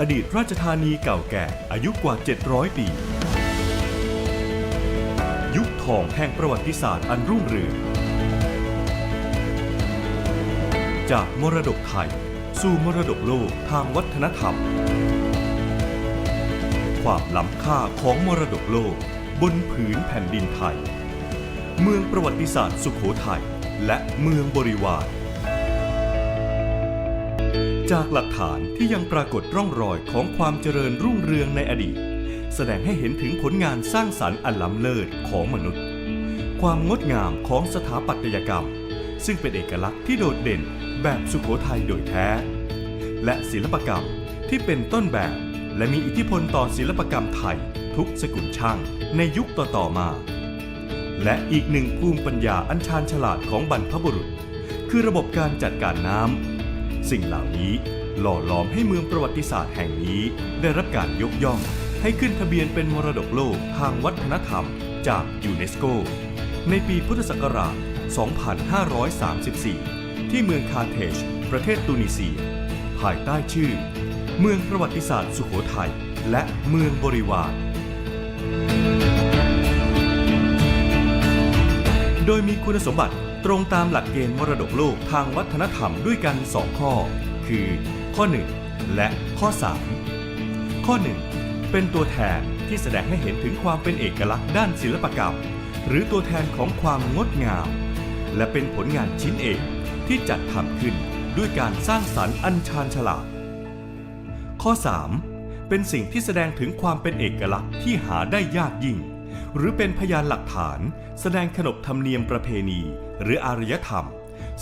อดีตราชธานีเก่าแก่อายุกว่า 700 ปี ยุคทองแห่งประวัติศาสตร์อันรุ่งเรือง จากมรดกไทย สู่มรดกโลกทางวัฒนธรรม ความล้ำค่าของมรดกโลกบนผืนแผ่นดินไทย เมืองประวัติศาสตร์สุขโขทัยและเมืองบริวาร จากหลักฐานที่ยังปรากฏร่องรอยของความเจริญรุ่งเรืองในอดีต แสดงให้เห็นถึงผลงานสร้างสรรค์อันล้ำเลิศของมนุษย์ ความงดงามของสถาปัตยกรรม ซึ่งเป็นเอกลักษณ์ที่โดดเด่นแบบสุขโขทัยโดยแท้ และศิลปกรรมที่เป็นต้นแบบ และมีอิทธิพลต่อศิลปกรรมไทยทุกสกุลช่างในยุคต่อๆมา และอีกหนึ่งภูมิปัญญาอันชาญฉลาดของบรรพบุรุษ คือระบบการจัดการน้ำ สิ่งเหล่านี้หล่อหลอมให้เมืองประวัติศาสตร์แห่งนี้ ได้รับการยกย่อง ให้ขึ้นทะเบียนเป็นมรดกโลกทางวัฒนธรรม จากยูเนสโก ในปีพุทธศักราช 2534 ที่เมืองคาร์เทจประเทศตูนิเซีย ภายใต้ชื่อ เมืองประวัติศาสตร์สุโขทัยและเมืองบริวาร โดยมีคุณสมบัติ ตรงตามหลักเกณฑ์มรดกโลกทางวัฒนธรรมด้วยกัน 2 ข้อ คือ ข้อ 1 และข้อ 3 ข้อ 1 เป็นตัวแทนที่แสดงให้เห็นถึงความเป็นเอกลักษณ์ด้านศิลปกรรม หรือตัวแทนของความงดงาม และเป็นผลงานชิ้นเอกที่จัดทำขึ้นด้วยการสร้างสรรค์อันชาญฉลาด ข้อ 3 เป็นสิ่งที่แสดงถึงความเป็นเอกลักษณ์ที่หาได้ยากยิ่ง หรือเป็นพยานหลักฐาน แสดงขนบธรรมเนียมประเพณี หรืออารยธรรม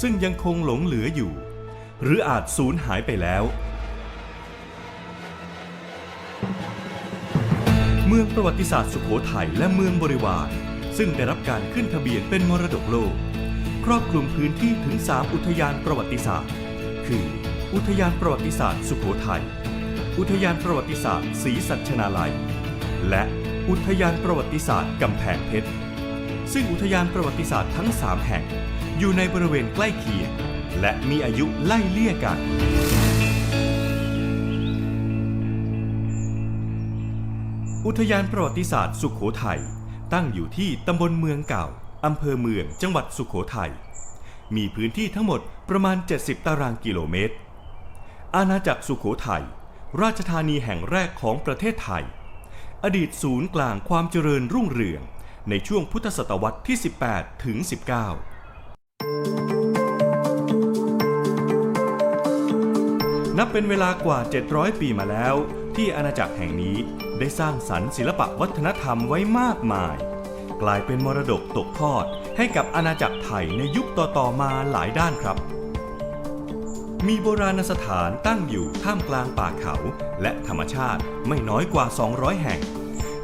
ซึ่งยังคงหลงเหลืออยู่ หรืออาจสูญหายไปแล้ว เมืองประวัติศาสตร์สุโขทัยและเมืองบริวาร ซึ่งได้รับการขึ้นทะเบียนเป็นมรดกโลก ครอบคลุมพื้นที่ถึง 3 อุทยานประวัติศาสตร์ คือ อุทยานประวัติศาสตร์สุโขทัยอุทยานประวัติศาสตร์ศรีสัชนาลัย และอุทยานประวัติศาสตร์กำแพงเพชร ซึ่งอุทยานประวัติศาสตร์ทั้ง 3 แห่ง อยู่ในบริเวณใกล้เคียง และมีอายุไล่เลี่ยกัน อุทยานประวัติศาสตร์สุขโขทัยตั้งอยู่ที่ตำบลเมืองเก่าอำเภอเมืองจังหวัดสุขโขทัยมีพื้นที่ทั้งหมดประมาณ 70 ตารางกิโลเมตร อาณาจักรสุขโขทัยราชธานีแห่งแรกของประเทศไทย อดีตศูนย์กลางความเจริญรุ่งเรือง ในช่วงพุทธศตวรรษที่ 18 ถึง 19นับเป็นเวลากว่า 700 ปีมาแล้ว ที่อาณาจักรแห่งนี้ได้สร้างสรรค์ศิลปะวัฒนธรรมไว้มากมาย กลายเป็นมรดกตกทอดให้กับอาณาจักรไทยในยุคต่อๆมาหลายด้านครับ มีโบราณสถานตั้งอยู่ท่ามกลางป่าเขา และธรรมชาติไม่น้อยกว่า 200 แห่ง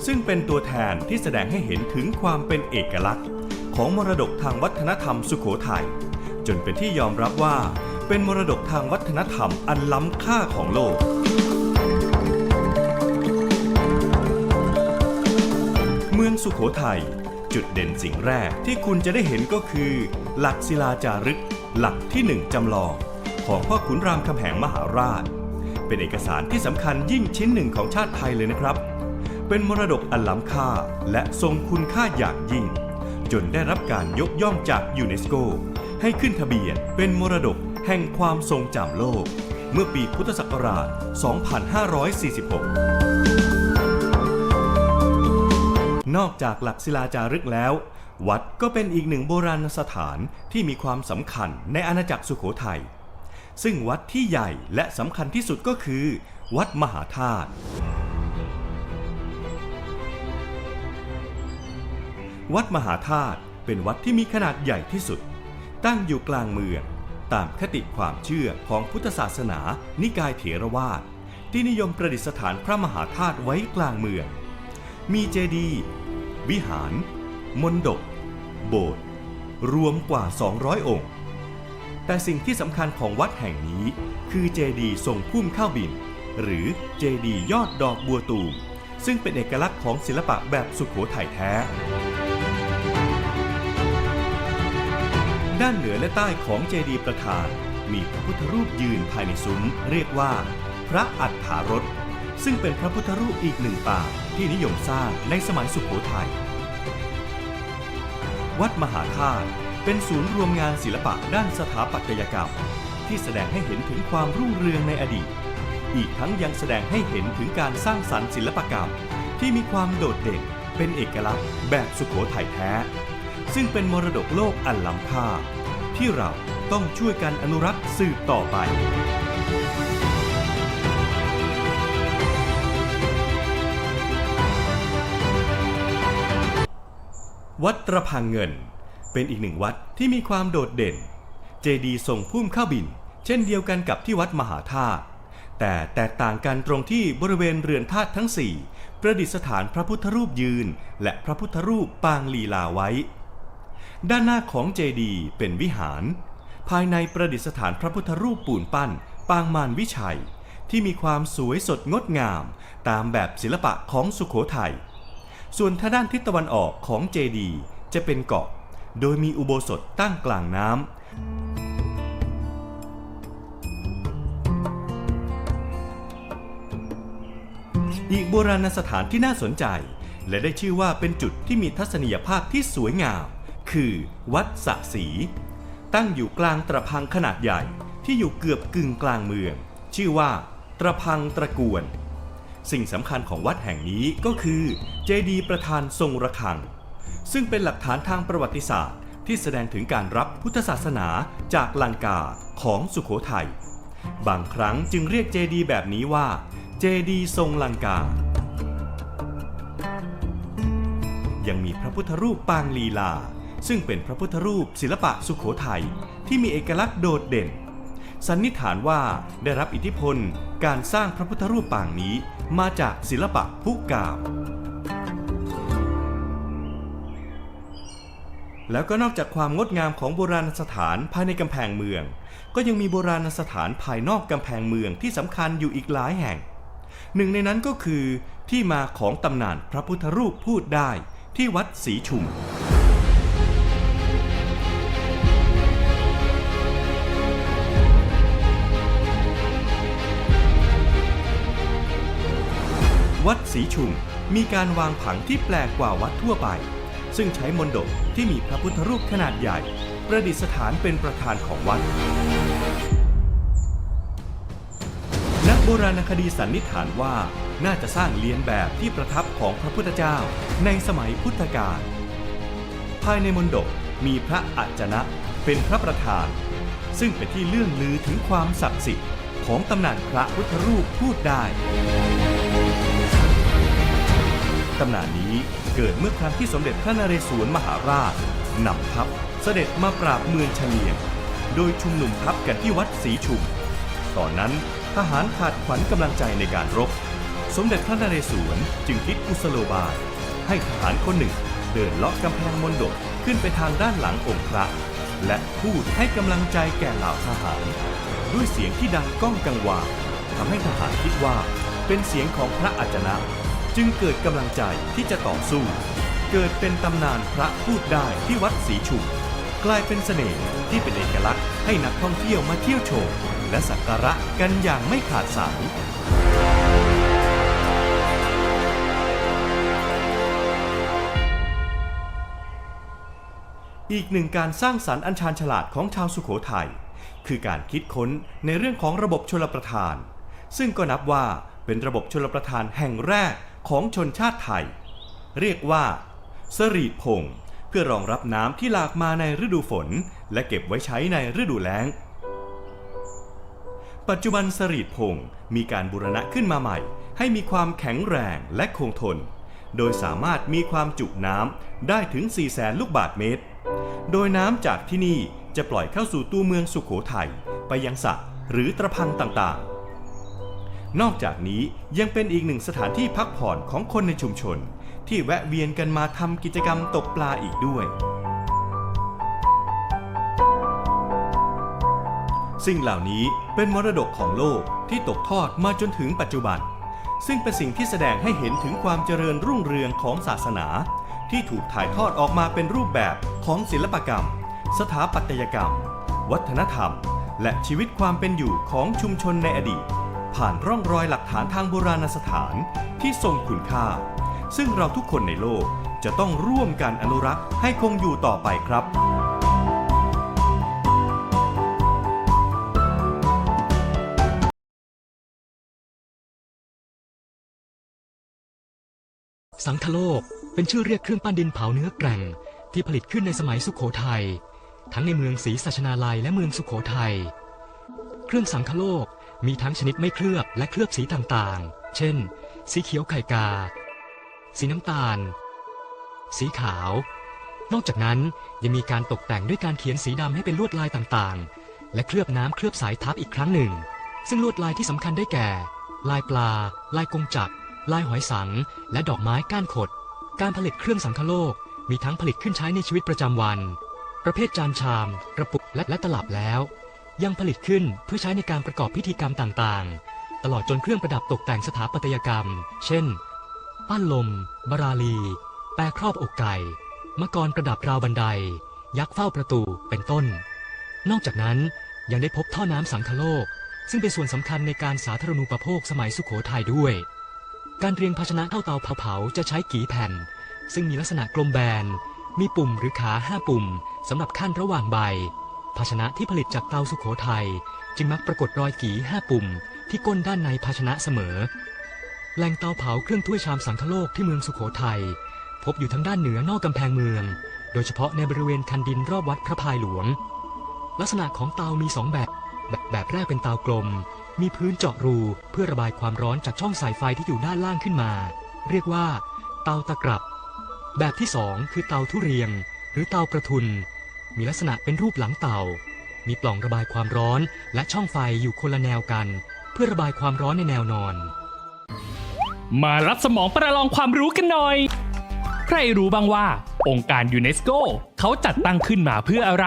ซึ่งเป็นตัวแทนที่แสดงให้เห็นถึงความเป็นเอกลักษณ์ ของมรดกทางวัฒนธรรมสุโขทัยจนเป็นที่ยอมรับว่า เป็นมรดกทางวัฒนธรรมอันล้ำค่าของโลกเมืองสุโขทัยจุดเด่นสิ่งแรกที่คุณจะได้เห็นก็คือ หลักศิลาจารึก หลักที่หนึ่งจำลอง ของพ่อขุนรามคำแหงมหาราช เป็นเอกสารที่สำคัญยิ่งชิ้นหนึ่งของชาติไทยเลยนะครับ เป็นมรดกอันล้ำค่าและทรงคุณค่าอย่างยิ่ง จนได้รับการยกย่องจากยูเนสโก ให้ขึ้นทะเบียนเป็นมรดกแห่งความทรงจำโลก เมื่อปีพุทธศักราช 2546 นอกจากหลักศิลาจารึกแล้ว วัดก็เป็นอีกหนึ่งโบราณสถานที่มีความสำคัญในอาณาจักรสุโขทัยซึ่งวัดที่ใหญ่และสำคัญที่สุดก็คือ วัดมหาธาตุ วัดมหาธาตุเป็นวัดที่มีขนาดใหญ่ที่สุด ตั้งอยู่กลางเมือง ตามคติความเชื่อของพุทธศาสนา นิกายเถรวาท ที่นิยมประดิษฐานพระมหาธาตุไว้กลางเมือง มีเจดีย์วิหาร มณฑปโบสถ์รวมกว่า 200 องค์ แต่สิ่งที่สำคัญของวัดแห่งนี้ คือเจดีย์ทรงพุ่มข้าวบิน หรือเจดีย์ยอดดอกบัวตูมซึ่งเป็นเอกลักษณ์ของศิลปะแบบสุขโขทัยแท้ ด้านเหนือและใต้ของเจดีย์ประธาน มีพระพุทธรูปยืนภายในซุ้มเรียกว่า พระอัฏฐารถซึ่งเป็นพระพุทธรูปอีกหนึ่งปางที่นิยมสร้างในสมัยสุขโขทัย วัดมหาธาตุเป็นศูนย์รวมงานศิลปะด้านสถาปัตยกรรม ที่แสดงให้เห็นถึงความรุ่งเรืองในอดีต อีกทั้งยังแสดงให้เห็นถึงการสร้างสรรค์ศิลปกรรม ที่มีความโดดเด่นเป็นเอกลักษณ์แบบสุขโขทัยแท้ ซึ่งเป็นมรดกโลกอันล้ำค่า ที่เราต้องช่วยกันอนุรักษ์สืบต่อไปวัดตระพังเงิน เป็นอีกหนึ่งวัดที่มีความโดดเด่น เจดีย์ทรงพุ่มข้าวบิน เช่นเดียวกันกับที่วัดมหาธาตุแต่แตกต่างกันตรงที่บริเวณเรือนธาตุทั้ง 4 ประดิษฐานพระพุทธรูปยืน และพระพุทธรูปปางลีลาไว้ ด้านหน้าของเจดีย์เป็นวิหาร ภายในประดิษฐานพระพุทธรูปปูนปั้น ปางมารวิชัย ที่มีความสวยสดงดงาม ตามแบบศิลปะของสุโขทัย ส่วนทางด้านทิศตะวันออกของเจดีย์จะเป็นเกาะ โดยมีอุโบสถตั้งกลางน้ำอีกโบราณสถานที่น่าสนใจ และได้ชื่อว่าเป็นจุดที่มีทัศนียภาพที่สวยงาม คือวัดสะสี ตั้งอยู่กลางตระพังขนาดใหญ่ที่อยู่เกือบกึ่งกลางเมือง ชื่อว่าตระพังตระกวน สิ่งสำคัญของวัดแห่งนี้ก็คือเจดีย์ประธานทรงระฆัง ซึ่งเป็นหลักฐานทางประวัติศาสตร์ ที่แสดงถึงการรับพุทธศาสนาจากลังกาของสุขโขทัยบางครั้งจึงเรียกเจดีย์แบบนี้ว่า เจดีย์ทรงลังกายังมีพระพุทธรูปปางลีลา ซึ่งเป็นพระพุทธรูปศิลปะสุขโขทัยที่มีเอกลักษณ์โดดเด่น สันนิษฐานว่าได้รับอิทธิพลการสร้างพระพุทธรูปปางนี้มาจากศิลปะพุกาม แล้วก็นอกจากความงดงามของโบราณสถานภายในกำแพงเมือง ก็ยังมีโบราณสถานภายนอกกำแพงเมืองที่สำคัญอยู่อีกหลายแห่ง หนึ่งในนั้นก็คือที่มาของตำนานพระพุทธรูปพูดได้ที่วัดศรีชุม วัดศรีชุมมีการวางผังที่แปลกกว่าวัดทั่วไป ซึ่งใช้มนดบที่มีพระพุทธรูปขนาดใหญ่ ประดิษฐานเป็นประธานของวัด นักโบราณคดีสันนิษฐานว่าน่าจะสร้างเลียนแบบที่ประทับของพระพุทธเจ้าในสมัยพุทธกาลภายในมณฑปมีพระอัจจนะเป็นพระประธาน ซึ่งเป็นที่เลื่องลือถึงความศักดิ์สิทธิ์ของตำนานพระพุทธรูปพูดได้ ตำนานนี้เกิดเมื่อครั้งที่สมเด็จพระนเรศวรมหาราชนำทัพเสด็จมาปราบเมืองเฉลียง โดยชุมนุมทัพกันที่วัดศรีชุม ตอนนั้นทหารขาดขวัญกำลังใจในการรบ สมเด็จพระนเรศวรจึงคิดกุศโลบาย ให้ทหารคนหนึ่งเดินเลาะกำแพงมณฑปขึ้นไปทางด้านหลังองค์พระ และพูดให้กำลังใจแก่เหล่าทหาร ด้วยเสียงที่ดังก้องกังวานทำให้ทหารคิดว่าเป็นเสียงของพระอาจนะ จึงเกิดกำลังใจที่จะต่อสู้ เกิดเป็นตำนานพระพูดได้ที่วัดศรีชุมกลายเป็นเสน่ห์ที่เป็นเอกลักษณ์ให้นักท่องเที่ยวมาเที่ยวชม และสักการะกันอย่างไม่ขาดสายอีกหนึ่งการสร้างสรรค์อันชาญฉลาดของชาวสุโขทัยคือการคิดค้นในเรื่องของระบบชลประทาน ซึ่งก็นับว่าเป็นระบบชลประทานแห่งแรก ของชนชาติไทย เรียกว่าสรีดพงศ์เพื่อรองรับน้ำที่หลากมาในฤดูฝน และเก็บไว้ใช้ในฤดูแล้ง ปัจจุบันสรีดพงศ์มีการบูรณะขึ้นมาใหม่ ให้มีความแข็งแรงและคงทน โดยสามารถมีความจุน้ำได้ถึง 4 0 0แสนลูกบาทเมตร โดยน้ำจากที่นี่จะปล่อยเข้าสู่ตัวเมืองสุขโขทัยไปยังสระหรือตะพังต่างๆ นอกจากนี้ยังเป็นอีกหนึ่งสถานที่พักผ่อนของคนในชุมชน ที่แวะเวียนกันมาทำกิจกรรมตกปลาอีกด้วย สิ่งเหล่านี้เป็นมรดกของโลกที่ตกทอดมาจนถึงปัจจุบัน ซึ่งเป็นสิ่งที่แสดงให้เห็นถึงความเจริญรุ่งเรืองของศาสนา ที่ถูกถ่ายทอดออกมาเป็นรูปแบบของศิลปกรรม สถาปัตยกรรม วัฒนธรรม และชีวิตความเป็นอยู่ของชุมชนในอดีต ผ่านร่องรอยหลักฐานทางโบราณสถานที่ทรงคุณค่า ซึ่งเราทุกคนในโลกจะต้องร่วมกันอนุรักษ์ให้คงอยู่ต่อไปครับสังคโลกเป็นชื่อเรียกเครื่องปั้นดินเผาเนื้อแกร่งที่ผลิตขึ้นในสมัยสุขโขทัยทั้งในเมืองศรีสัชนาลัยและเมืองสุขโขทัยเครื่องสังคโลก มีทั้งชนิดไม่เคลือบและเคลือบสีต่างๆ เช่น สีเขียวไข่กา สีน้ำตาล สีขาว นอกจากนั้นยังมีการตกแต่งด้วยการเขียนสีดำให้เป็นลวดลายต่างๆ และเคลือบน้ำเคลือบสายทับอีกครั้งหนึ่ง ซึ่งลวดลายที่สำคัญได้แก่ ลายปลา ลายกงจักรลายหอยสัง และดอกไม้ก้านขด การผลิตเครื่องสังคโลก มีทั้งผลิตขึ้นใช้ในชีวิตประจำวัน ประเภทจานชาม กระปุกและและตลับแล้ว ยังผลิตขึ้นเพื่อใช้ในการประกอบพิธีกรรมต่างๆ ตลอดจนเครื่องประดับตกแต่งสถาปัตยกรรม เช่น ปั้นลมบาราลี แปรครอบอกไก่มะกรประดับราวบันได ยักษ์เฝ้าประตู เป็นต้น นอกจากนั้นยังได้พบท่อน้ำสังคโลก ซึ่งเป็นส่วนสำคัญในการสาธารณูปโภคสมัยสุขโขทัยด้วย การเรียงภาชนะเข้าเตาเผาๆจะใช้กี่แผ่น ซึ่งมีลักษณะกลมแบน มีปุ่มหรือขาห้าปุ่มสำหรับขั้นระหว่างใบ ภาชนะที่ผลิตจากเตาสุขโขทัยจึงมักปรากฏรอยกีห้าปุ่ม ที่ก้นด้านในภาชนะเสมอ แหล่งเตาเผาเครื่องถ้วยชามสังคโลกที่เมืองสุขโขทัยพบอยู่ทั้งด้านเหนือนอกกำแพงเมือง โดยเฉพาะในบริเวณคันดินรอบวัดพระพายหลวง ลักษณะของเตามีสองแบบแบบ แบบแรกเป็นเตากลม มีพื้นเจาะรูเพื่อระบายความร้อนจากช่องสายไฟที่อยู่ด้านล่างขึ้นมา เรียกว่า เตาตะกรับ แบบที่สองคือเตาทุเรียง หรือเตาประทุน มีลักษณะเป็นรูปหลังเตามีปล่องระบายความร้อนและช่องไฟอยู่คนละแนวกัน เพื่อระบายความร้อนในแนวนอน มารับสมองประลองความรู้กันหน่อย ใครรู้บ้างว่า องค์การยูเนสโกเขาจัดตั้งขึ้นมาเพื่ออะไร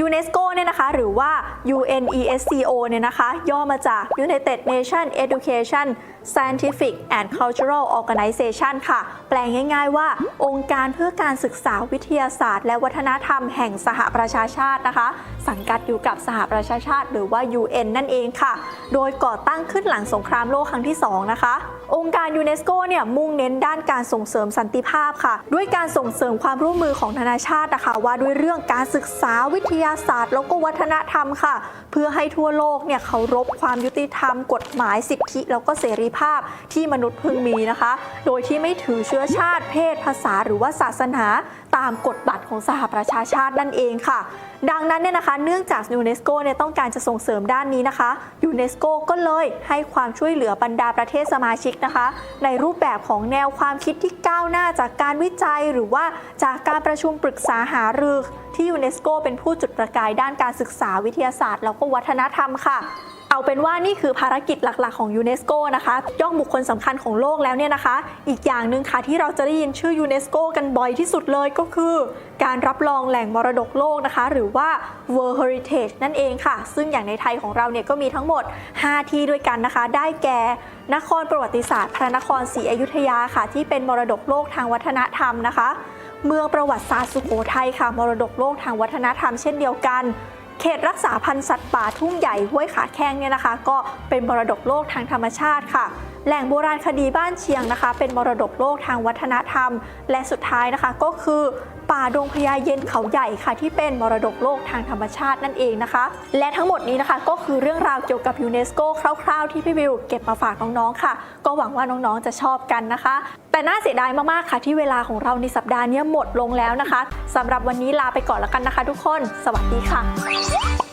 ยูเนสโกเนี่ยนะคะหรือว่า UNESCO เนี่ยนะคะ ย่อมาจาก United Nations Education Scientific and Cultural Organization ค่ะ แปลงง่ายๆว่า องค์การเพื่อการศึกษาวิทยาศาสตร์ และวัฒนธรรมแห่งสหประชาชาตินะคะ สังกัดอยู่กับสหประชาชาติ หรือว่า UN นั่นเองค่ะ โดยก่อตั้งขึ้นหลังสงครามโลกครั้งที่ 2 นะคะ องค์การยูเนสโกเนี่ยมุ่งเน้นด้านการส่งเสริมสันติภาพค่ะ ด้วยการส่งเสริมความร่วมมือของนานาชาตินะคะ ว่าด้วยเรื่องการศึกษาวิทยาศาสตร์ แล้วก็วัฒนธรรมค่ะ เพื่อให้ทั่วโลกเนี่ยเคารพความยุติธรรม กฎหมายสิทธิแล้วก็เสรีภาพที่มนุษย์พึงมีนะคะ โดยที่ไม่ถือเชื้อชาติเพศภาษาหรือว่าศาสนาตามกฎบัตรของสหประชาชาตินั่นเองค่ะ ดังนั้นเนี่ยนะคะ เนื่องจากยูเนสโกเนี่ยต้องการจะส่งเสริมด้านนี้นะคะยูเนสโกก็เลยให้ความช่วยเหลือบรรดาประเทศสมาชิกนะคะ ในรูปแบบของแนวความคิดที่ก้าวหน้าจากการวิจัยหรือว่าจากการประชุมปรึกษาหารือที่ยูเนสโกเป็นผู้จุดประกายด้านการศึกษาวิทยาศาสตร์ แล้วก็วัฒนธรรมค่ะ เอาเป็นว่านี่คือภารกิจหลักๆของยูเนสโกนะคะย่องบุคคลสำคัญของโลกแล้วเนี่ยนะคะ อีกอย่างหนึ่งค่ะที่เราจะได้ยินชื่อยูเนสโกกันบ่อยที่สุดเลยก็คือ การรับรองแหล่งมรดกโลกนะคะ หรือว่า World Heritage นั่นเองค่ะ ซึ่งอย่างในไทยของเราเนี่ยก็มีทั้งหมด 5 ที่ด้วยกันนะคะ ได้แก่นครประวัติศาสตร์พระนครศรีอยุธยาค่ะ ที่เป็นมรดกโลกทางวัฒนธรรมนะคะ เมืองประวัติศาสตร์สุโขทัยค่ะ มรดกโลกทางวัฒนธรรมเช่นเดียวกัน เขตรักษาพันธุ์สัตว์ป่าทุ่งใหญ่ห้วยขาแข้งเนี่ยนะคะ ก็เป็นมรดกโลกทางธรรมชาติค่ะ แหล่งโบราณคดีบ้านเชียงนะคะ เป็นมรดกโลกทางวัฒนธรรม และสุดท้ายนะคะก็คือ ป่าดงพญาเย็นเขาใหญ่ค่ะ ที่เป็นมรดกโลกทางธรรมชาตินั่นเองนะคะ และทั้งหมดนี้นะคะก็คือเรื่องราวเกี่ยวกับยูเนสโกคร่าวๆ ที่พี่วิวเก็บมาฝากน้องๆค่ะ ก็หวังว่าน้องๆจะชอบกันนะคะ แต่น่าเสียดายมากๆค่ะ ที่เวลาของเราในสัปดาห์นี้หมดลงแล้วนะคะสำหรับวันนี้ลาไปก่อนแล้วกันนะคะ ทุกคน สวัสดีค่ะ